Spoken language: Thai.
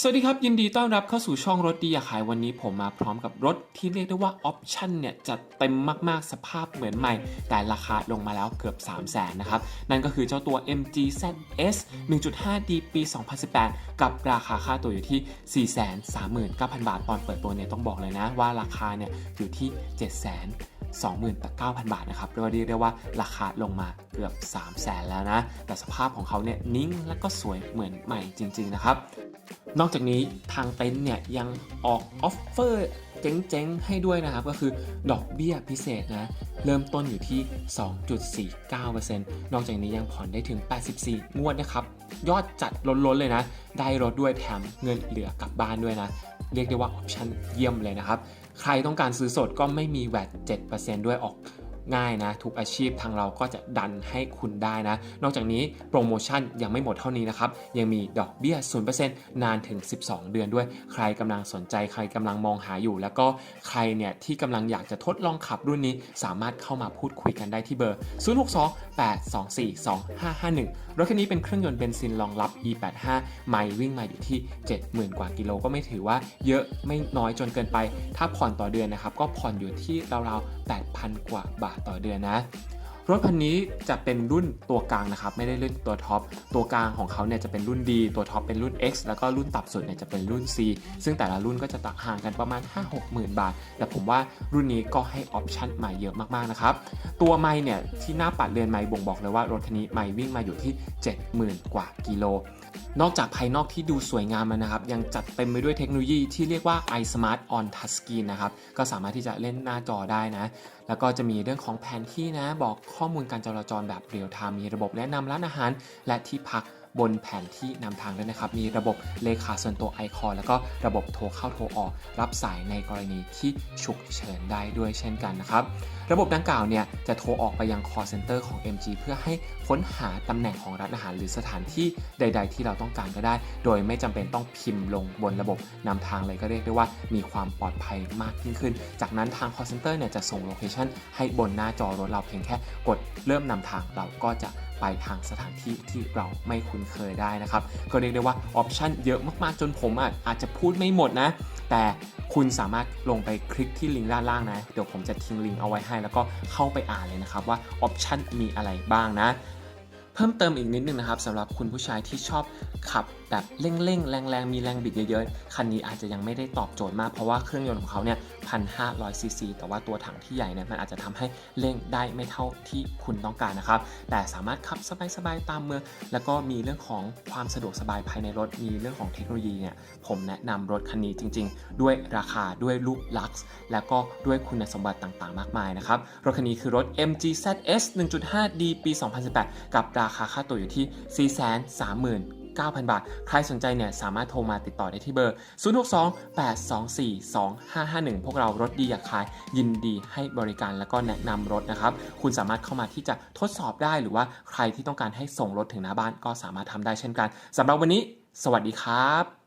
สวัสดีครับ ยินดีต้อนรับเข้าสู่ช่องรถดีอยากขายวันนี้ผมมาพร้อมกับรถที่เรียกได้ว่าออปชั่นเนี่ยจัดเต็มมากๆสภาพเหมือนใหม่ แต่ราคาลงมาแล้วเกือบ 3 0 0แสนนะครับ นั่นก็คือเจ้าตัว MG ZS 1.5D ปี 2018 กับราคาค่าตัวอยู่ที่ 439,000 บาทตอนเปิดตัวเนี่ยต้องบอกเลยนะว่าราคาเนี่ยอยู่ที่ 700,000 29,000 บาทนะครับเรียกว่าเรียกได้ว่าราคาลงมาเกือบ 3 0 0แสนแล้วนะ แต่สภาพของเขาเนี่ยนิ่งและก็สวยเหมือนใหม่จริง ๆ นะครับ นอกจากนี้ทางเต็นท์เนี่ยยังออกออฟเฟอร์เจ๋งๆ ให้ด้วยนะครับ ก็คือดอกเบี้ยพิเศษนะ เริ่มต้นอยู่ที่ 2.49%นอกจากนี้ยังผ่อนได้ถึง 84 งวดนะครับ ยอดจัดล้นๆ เลยนะ ได้รถด้วยแถมเงินเหลือกลับบ้านด้วยนะ เรียกได้ว่าออปชั่นเยี่ยมเลยนะครับ ใครต้องการซื้อสดก็ไม่มีแวด7%ด้วยออก ง่ายนะ ทุกอาชีพทางเราก็จะดันให้คุณได้นะ นอกจากนี้โปรโมชั่นยังไม่หมดเท่านี้นะครับ ยังมีดอกเบี้ย 0%นานถึง 12 เดือนด้วย ใครกำลังสนใจใครกำลังมองหาอยู่ แล้วก็ใครเนี่ยที่กำลังอยากจะทดลองขับรุ่นนี้ สามารถเข้ามาพูดคุยกันได้ที่เบอร์ 062 824 2551 รถคันนี้เป็นเครื่องยนต์เบนซินรองรับ E85 ไมล์วิ่งมาอยู่ที่ 70,000 กว่ากิโลก็ไม่ถือว่าเยอะไม่น้อยจนเกินไป ถ้าผ่อนต่อเดือนนะครับก็ผ่อนอยู่ที่ราวๆ8,000 กว่าบาทต่อเดือนนะ รถคันนี้จะเป็นรุ่นตัวกลางนะครับ ไม่ได้รุ่นตัวท็อป ตัวกลางของเขาเนี่ยจะเป็นรุ่น D ตัวท็อปเป็นรุ่น X แล้วก็รุ่นต่ำสุดเนี่ยจะเป็นรุ่น C ซึ่งแต่ละรุ่นก็จะต่างห่างกันประมาณ 5-6 หมื่นบาท แต่ผมว่ารุ่นนี้ก็ให้ออปชั่นใหม่เยอะมากๆนะครับ ตัวไมล์เนี่ยที่หน้าปัดเรือนไมล์บ่งบอกเลยว่ารถคันนี้ไมล์วิ่งมาอยู่ที่ 70,000 กว่ากิโล นอกจากภายนอกที่ดูสวยงามแล้วนะครับ ยังจัดเต็มไปด้วยเทคโนโลยีที่เรียกว่า iSmart on Touchscreen นะครับ ก็สามารถที่จะเล่นหน้าจอได้นะ แล้วก็จะมีเรื่องของแผนที่นะบอกข้อมูลการจราจรแบบเรียลไทม์มีระบบแนะนำร้านอาหาร และที่พักบนแผนที่นำทางด้วยนะครับ มีระบบเลขาส่วนตัว i c o แล้วก็ระบบโทรเข้าโทรออก รับสายในกรณีที่ฉุกเฉินได้ด้วยเช่นกันนะครับ ระบบดังกล่าวเนี่ยจะโทรออกไปยัง call center ของ MG เพื่อให้ค้นหาตำแหน่งของร้านอาหารหรือสถานที่ใด ๆ ที่เราต้องการก็ได้ โดยไม่จำเป็นต้องพิมพ์ลงบนระบบนำทางเลยก็เรียกได้ว่ามีความปลอดภัยมากยิ่งขึ้น จากนั้นทาง call center เนี่ยจะส่งโลเคชันให้บนหน้าจอรถเราเพียงแค่กดเริ่มนำทางเราก็จะ ไปทางสถานที่ที่เราไม่คุ้นเคยได้นะครับ ก็เรียกได้ว่าออปชันเยอะมากๆ จนผมอาจจะพูดไม่หมดนะ แต่คุณสามารถลงไปคลิกที่ลิงก์ด้านล่างนะ เดี๋ยวผมจะทิ้งลิงก์เอาไว้ให้ แล้วก็เข้าไปอ่านเลยนะครับว่าออปชันมีอะไรบ้างนะ เพิ่มเติมอีกนิดนึงนะครับสำหรับคุณผู้ชายที่ชอบขับแบบเร่งๆ แรงๆ มีแรงบิดเยอะๆ คันนี้อาจจะยังไม่ได้ตอบโจทย์มาก เพราะว่าเครื่องยนต์ของเขาเนี่ย1,500ซีซีแต่ว่าตัวถังที่ใหญ่เนี่ยมันอาจจะทำให้เร่งได้ไม่เท่าที่คุณต้องการนะครับ แต่สามารถขับสบายๆ ตามเมือง แล้วก็มีเรื่องของความสะดวกสบายภายในรถ มีเรื่องของเทคโนโลยีเนี่ย ผมแนะนำรถคันนี้จริง ๆ ด้วยราคา ด้วยรูปลักษณ์ แล้วก็ด้วยคุณสมบัติต่างๆ มากมายนะครับ รถคันนี้คือรถ MG ZS 1.5D ปี 2018 กับราคาค่าตัวอยู่ที่ 430,000 9,000 บาท ใครสนใจเนี่ยสามารถโทรมาติดต่อได้ที่เบอร์ 062-824-2551 พวกเรารถดีอยากขายยินดีให้บริการแล้วก็แนะนำรถนะครับ คุณสามารถเข้ามาที่จะทดสอบได้หรือว่าใครที่ต้องการให้ส่งรถถึงหน้าบ้านก็สามารถทำได้เช่นกันสำหรับวันนี้ สวัสดีครับ